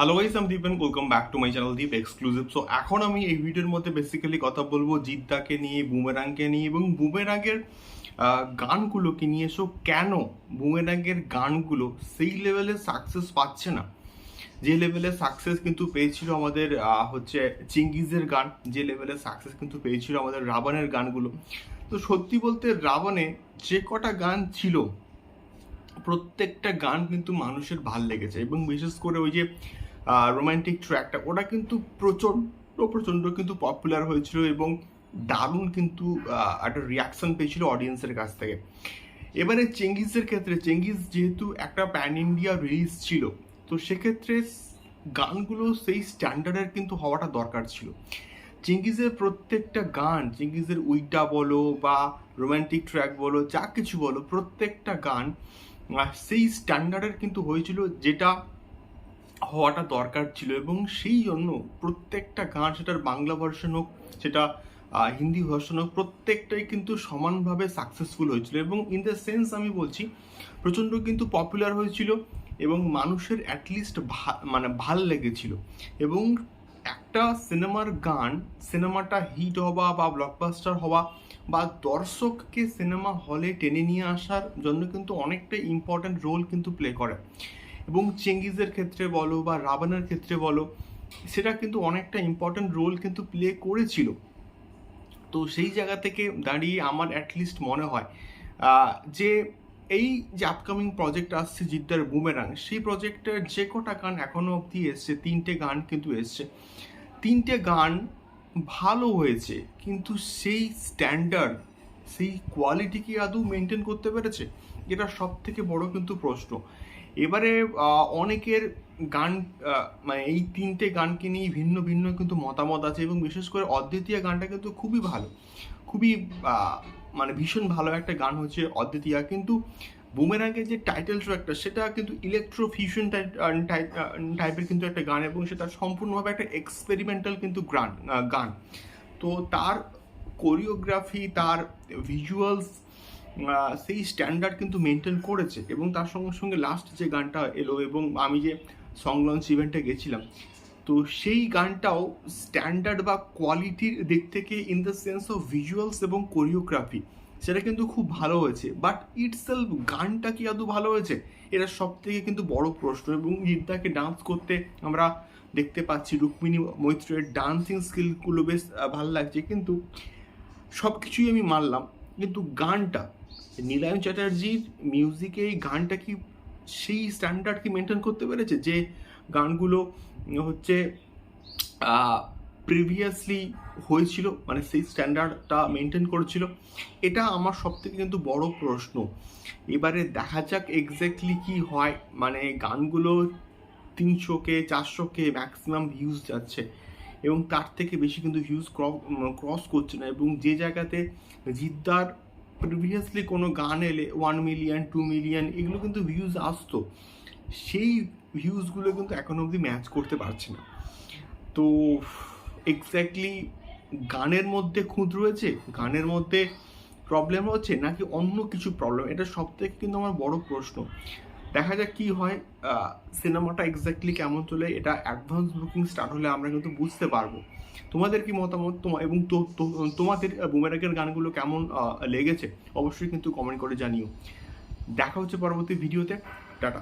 Hello guys আমি Dipen welcome back to my channel Deep exclusive so এখন আমি এই ভিডিওর মধ্যে বেসিক্যালি কথা বলব জিদ্দাকে নিয়ে বুমেরাংকে নিয়ে এবং বুমেরাংয়ের গানগুলোকে নিয়ে। সো কেন বুমেরাংয়ের গানগুলো সেই লেভেলে সাকসেস পাচ্ছে না? যে লেভেলে সাকসেস কিন্তু পেয়েছিল আমাদের হচ্ছে চিঙ্গিজের গান, যে লেভেলে সাকসেস কিন্তু পেয়েছিল আমাদের রাবণের গানগুলো। তো সত্যি বলতে রাবণে যে কটা গান ছিল, প্রত্যেকটা গান কিন্তু মানুষের ভালো লেগেছে এবং বিশেষ করে ওই যে রোমান্টিক ট্র্যাকটা ওটা কিন্তু প্রচণ্ড প্রচণ্ড কিন্তু পপুলার হয়েছিল এবং দারুণ কিন্তু একটা রিয়াকশন পেয়েছিল অডিয়েন্সের কাছ থেকে। এবারে চেঙ্গিজের ক্ষেত্রে চেঙ্গিজ যেহেতু একটা প্যান ইন্ডিয়া রিলিজ ছিল, তো সেক্ষেত্রে গানগুলো সেই স্ট্যান্ডার্ডের কিন্তু হওয়াটা দরকার ছিল। চেঙ্গিজের প্রত্যেকটা গান চেঙ্গিজের উইটা বলো বা রোমান্টিক ট্র্যাক বলো, যা কিছু বলো, প্রত্যেকটা গান সেই স্ট্যান্ডার্ডের কিন্তু হয়েছিল যেটা হওয়াটা দরকার ছিল এবং সেই জন্য প্রত্যেকটা গান সেটার বাংলা ভার্সন হোক, সেটা হিন্দি ভার্সন হোক, প্রত্যেকটাই কিন্তু সমানভাবে সাকসেসফুল হয়েছিল এবং ইন দ্য সেন্স আমি বলছি, প্রচণ্ড কিন্তু পপুলার হয়েছিল এবং মানুষের অ্যাটলিস্ট মানে ভালো লেগেছিল এবং একটা সিনেমার গান সিনেমাটা হিট হওয়া বা ব্লকবাস্টার হওয়া বা দর্শককে সিনেমা হলে টেনে নিয়ে আসার জন্য কিন্তু অনেকটা ইম্পর্ট্যান্ট রোল কিন্তু প্লে করে। এবং চেঙ্গিজের ক্ষেত্রে বলো বা রাবণের ক্ষেত্রে বলো, সেটা কিন্তু অনেকটা ইম্পর্ট্যান্ট রোল কিন্তু প্লে করেছিল। তো সেই জায়গা থেকে দাঁড়িয়ে আমার অ্যাটলিস্ট মনে হয় যে এই যে আপকামিং প্রজেক্ট আসছে জিদ্দার বুমেরাং সেই প্রজেক্টের যে কটা গান এখনও অবধি এসছে, তিনটে গান কিন্তু এসছে। তিনটে গান ভালো হয়েছে, কিন্তু সেই স্ট্যান্ডার্ড সেই কোয়ালিটি কি আদৌ মেনটেন করতে পেরেছে? এটা সব থেকে বড় কিন্তু প্রশ্ন। এবারে অনেকের গান মানে এই তিনটে গানকে নিয়ে ভিন্ন ভিন্ন কিন্তু মতামত আছে এবং বিশেষ করে অদ্বিতীয় গানটা কিন্তু খুবই ভালো। খুবই মানে ভীষণ ভালো একটা গান হচ্ছে অদ্বিতীয়া। কিন্তু বুমেরাঙ্গের যে টাইটেল ট্র্যাকটা সেটা কিন্তু ইলেকট্রো ফিউশন টাইপের কিন্তু একটা গান এবং সেটা সম্পূর্ণভাবে একটা এক্সপেরিমেন্টাল কিন্তু গান গান। তো তার কোরিওগ্রাফি তার ভিজুয়ালস সেই স্ট্যান্ডার্ড কিন্তু মেনটেন করেছে এবং তার সঙ্গে সঙ্গে লাস্ট যে গানটা এলো এবং আমি যে সং লঞ্চ ইভেন্টে গেছিলাম, তো সেই গানটাও স্ট্যান্ডার্ড বা কোয়ালিটির দিক থেকে in the sense of visuals এবং কোরিওগ্রাফি সেটা কিন্তু খুব ভালো হয়েছে। বাট ইটসেলফ গানটা কি আদৌ ভালো হয়েছে? এটা সব থেকে কিন্তু বড় প্রশ্ন এবং জিদ্দাকে ডান্স করতে আমরা দেখতে পাচ্ছি। রুক্মিণী মৈত্রের ডান্সিং স্কিলগুলো বেশ ভালো লাগছে। কিন্তু সব কিছুই আমি মানলাম, কিন্তু গানটা নীলায়ন চ্যাটার্জির মিউজিকে এই গানটা কি সেই স্ট্যান্ডার্ড কি মেনটেন করতে পেরেছে? যে গানগুলো হচ্ছে প্রিভিয়াসলি হয়েছিল মানে সেই স্ট্যান্ডার্ডটা মেনটেন করেছিল। এটা আমার সব থেকে কিন্তু বড় প্রশ্ন। এবারে দেখা যাক এক্স্যাক্টলি কি হয়। মানে গানগুলো তিনশোকে চারশোকে ম্যাক্সিমাম ভিউজ যাচ্ছে। এবং তার থেকে বেশি কিন্তু ভিউজ ক্রস করছে না। এবং যে জায়গাতে জিদ্দার প্রিভিয়াসলি কোনো গান এলে ওয়ান মিলিয়ন টু মিলিয়ন এগুলো কিন্তু ভিউজ আসতো। সেই ভিউজগুলো কিন্তু এখন অবধি ম্যাচ করতে পারছে না। তো এক্স্যাক্টলি গানের মধ্যে খুঁত রয়েছে? গানের মধ্যে প্রবলেম হচ্ছে নাকি অন্য কিছু প্রবলেম এটা সব থেকে কিন্তু আমার বড় প্রশ্ন। দেখা যাক কি হয় সিনেমাটা এক্স্যাক্টলি কেমন চলে, এটা অ্যাডভান্স বুকিং স্টার্ট হলে আমরা কিন্তু বুঝতে পারব। তোমাদের কি মতামত? তোমা, এবং তোমাদের বুমেরাকের গানগুলো কেমন লেগেছে? অবশ্যই কিন্তু কমেন্ট করে জানিও। দেখা হচ্ছে পরবর্তী ভিডিওতে টাটা।